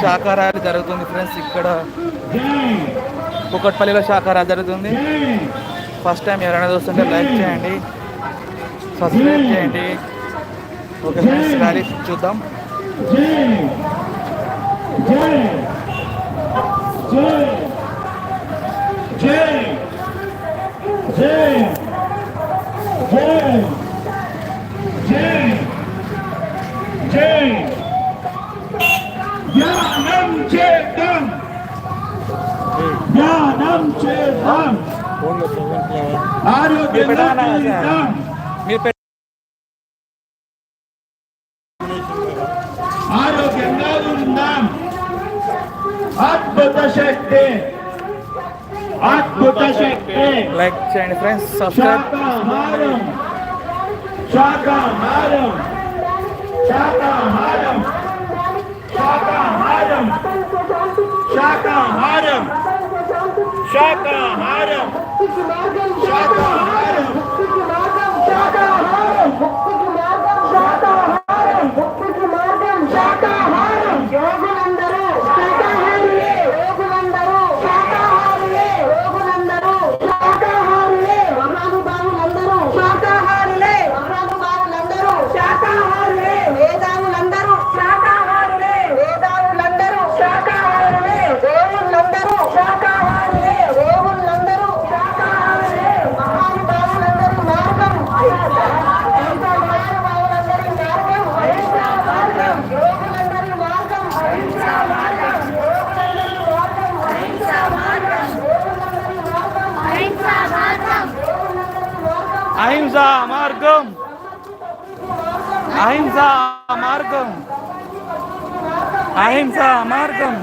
శాఖారాలు జరుగుతుంది ఫ్రెండ్స్ ఇక్కడ కుక్కట్పల్లిలో శాకాహారాలు జరుగుతుంది ఫస్ట్ టైం ఎవరైనా చూస్తుంటే లైక్ చేయండి సబ్స్క్రైబ్ చేయండి ఓకే ఫ్రెండ్స్ ర్యాలీ చూద్దాం Yeah! ధ్యానం చేద్దాం. ఆరోగ్యంగా? జీవిద్దాం. ఆరోగ్యంగా ఉందాం. అద్భుత శక్తి అద్భుత శక్తి లైక్ చేయండి ఫ్రెండ్స్ సబ్స్క్రైబ్. శాకాహారం శాకాహారం శాకాహారం శాకాహారం వేదావులందరూ శాకాహారులే వేదావులందరూ శాకాహారులే దేవుళ్ళందరూ శాకాహారులే దేవుళ్ళందరూ శాకాహారులే మహానుభావులందరూ మార్గం మహానుభావులందరి మార్గం అహింసా మార్గం యోగులందరి మార్గం అహింసా మార్గం యోగులందరి మార్గం అహింసా మార్గం యోగులందరి మార్గం అహింసా మార్గం యోగులందరి మార్గం అహింసా మార్గం అహింసా మార్గం అహింసా మార్గం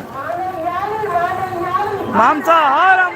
మాంసాహారం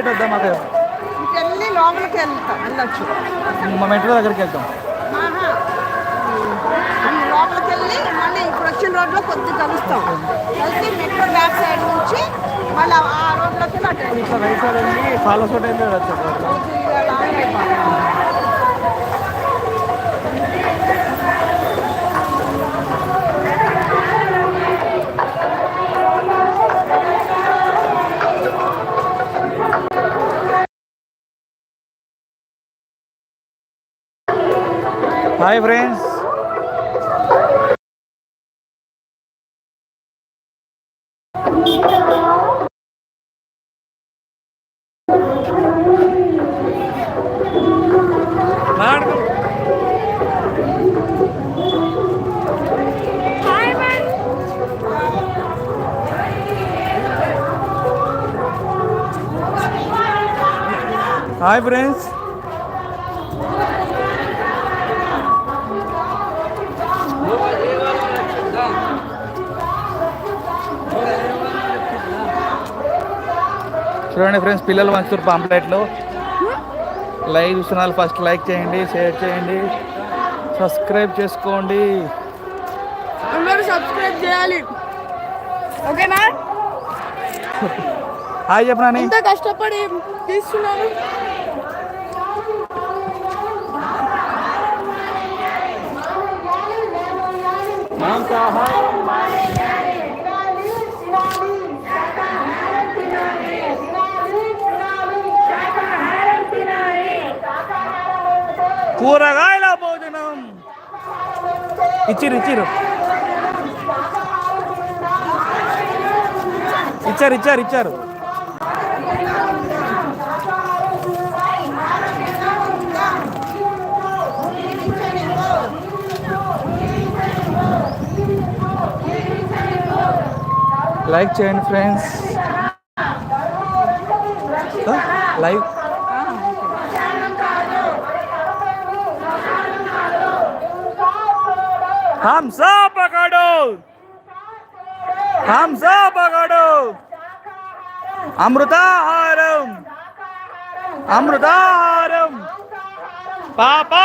ఇటు వద్దాం అదే వెళ్ళి లోపలికి వెళ్తా వెళ్ళొచ్చు. మా మెట్రో దగ్గరికి వెళ్తాం. అన్ని లోపలికి వెళ్ళి మళ్ళీ ఇప్పుడు వచ్చిన రోడ్లో కొద్దిగా కలుస్తాం. కలిసి మెట్రో బ్యాక్ సైడ్ నుంచి మళ్ళీ ఆ రోడ్లోకి అటు. ఇట్లా రైట్ సైడ్ వెళ్ళి పాలసోట వెళ్ళి వచ్చారు కొద్దిగా లాంగ్ అయిపోతుంది. హాయ్ ఫ్రెండ్స్ హాయ్ ఫ్రెండ్స్ చూడండి ఫ్రెండ్స్ పిల్లలు మంచుతారు పాంప్లెట్లు. లైవ్ చూస్తున్నారు ఫస్ట్ లైక్ చేయండి షేర్ చేయండి సబ్స్క్రైబ్ చేసుకోండి. అందరూ సబ్స్క్రైబ్ చేయాలి. ఓకేనా? హాయ్ చెప్పనా ఎంత కష్టపడి తీస్తున్నాను కూరగాయల భోజనం. ఇచ్చిరు ఇచ్చిరు. ఇచ్చారు ఇచ్చారు ఇచ్చారు. లైక్ చేయండి ఫ్రెండ్స్. లైక్. हम सब पकड़ो। हम सब पकड़ो अमृताहारम अमृताहारम पापा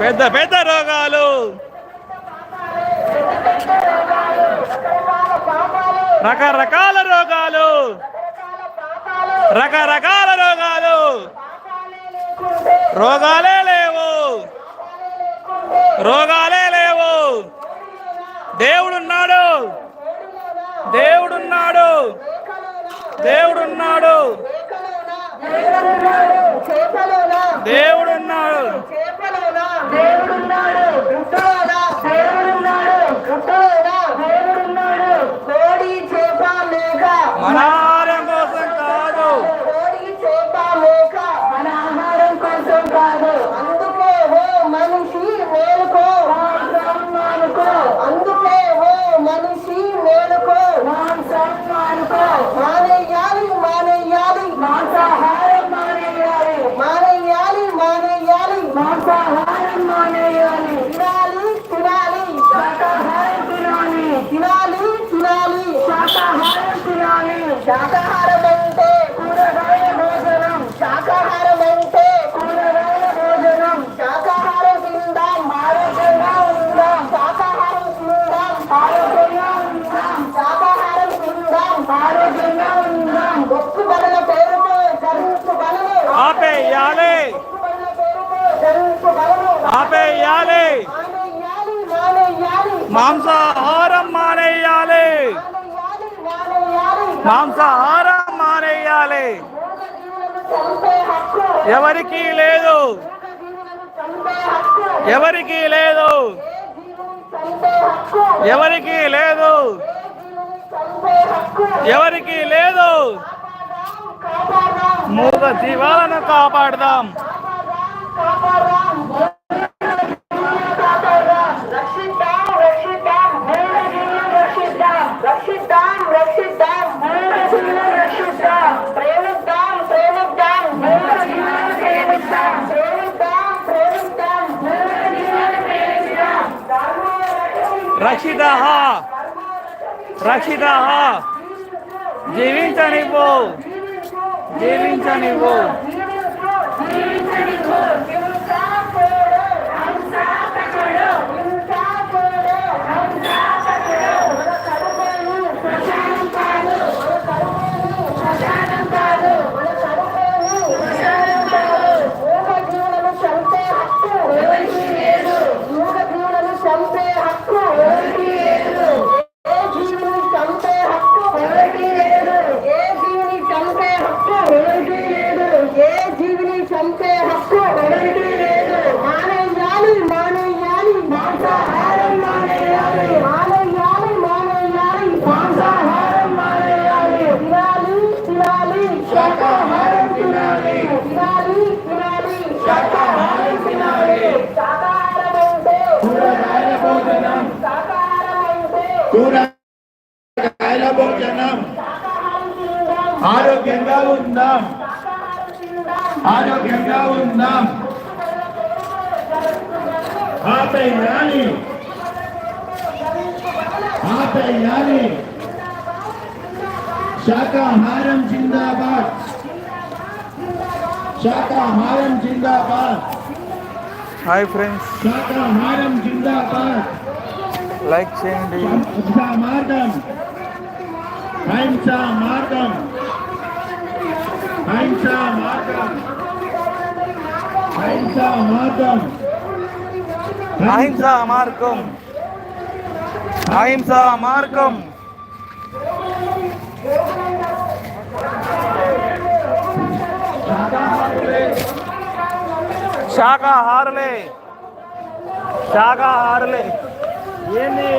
పెద్ద పెద్ద రోగాలు. రకరకాల రోగాలు. రకరకాల రోగాలు. రోగాలే లేవు. రోగాలే లేవు. దేవుడున్నాడు. దేవుడున్నాడు. దేవుడున్నాడు. దేవుడున్నాడు మేలుకో మాంసం మానుకో మానేయాలి మానేయాలి మాంసాహారం మానేయాలి మానేయాలి మానేయాలి మాంసాహారం మానేయాలి తినాలి తినాలి శాకాహారం తినాలి తినాలి తినాలి శాకాహారం తినాలి శాకాహారం మాంసాహారం మానేయాలి. మాంసాహారం మానేయాలి. ఎవరికీ లేదు. ఎవరికీ లేదు. ఎవరికీ లేదు. ఎవరికీ లేదు. మూగ జీవాలను కాపాడదాం. రక్షిత రక్షిత జీవించనివ్వు! జీవించనివ్వు! జీవించనివ్వు! ఆరోగ్యంగా ఉందాం. ఆపై రాని ఆపై రాని శాకాహారం జిందాబాద్. శాకాహారం జిందాబాద్. Hi friends. శాకాహారం జిందాబాద్. లైక్ చేయండి. మార్గం అహింసా మార్గం అహింసా మార్గం అహింసా మార్గం అహింసా మార్గం అహింసా మార్గం శాకాహారులే శాకాహారులే ఏంది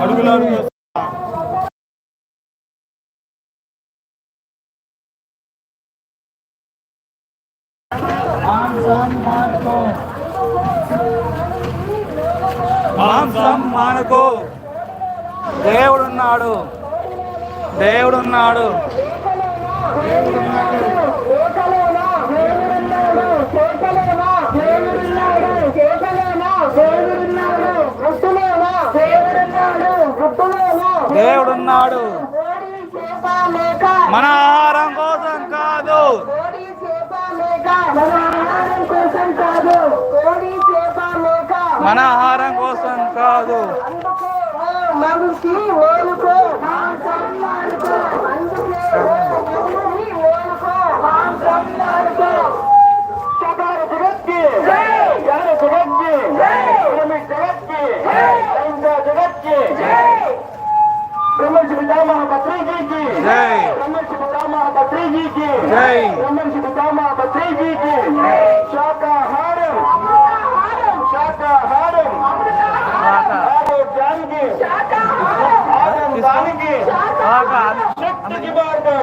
అడుగులు అడుగు మాంసం మానుకో. దేవుడున్నాడు దేవుడున్నాడు దేవుడున్నాడు. దేవుడున్నాడు. దేవుడున్నాడు. మన ఆహారం కోసం కాదు. లేక మన ఆహారం కోసం కాదు అందుకే ఓ మనిషి మేలుకో మాంసం మానుకో అందుకే ఓ మనిషి మేలుకో మాంసం మానుకో సదారు జగత్కి జ్ఞాన ఆనందానికి శక్తికి మార్గం.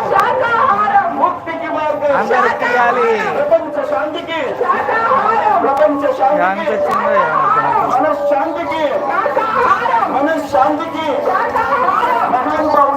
ముక్తికి మార్గం. ప్రపంచ శాంతికి. ప్రపంచ శాంతి శాంతికి మనశ్శాంతికి. మనశ్శాంతికి. మహానుభావులందరూ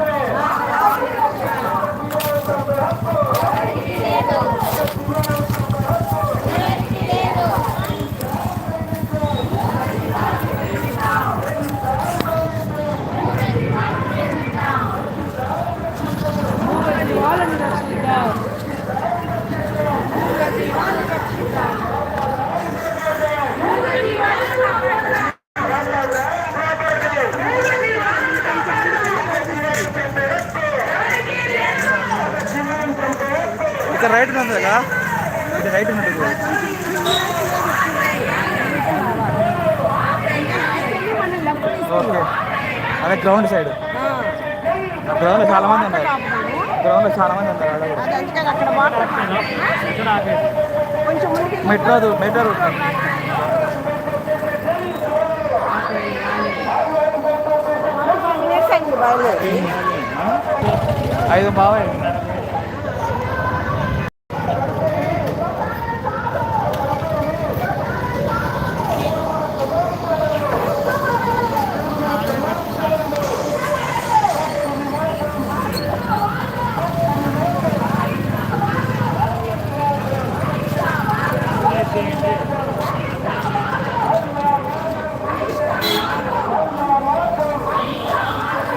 ఇక్కడ రైట్ ఉంది కదా? ఇది రైట్ ఉంటుంది ఓకే అదే గ్రౌండ్ సైడ్ గ్రౌండ్ చాలా మంది ఉన్నారు. గ్రౌండ్ చాలా మంది ఉన్నారు అక్కడ మెట్రో మెట్రో రూట్. ఐదు బాగా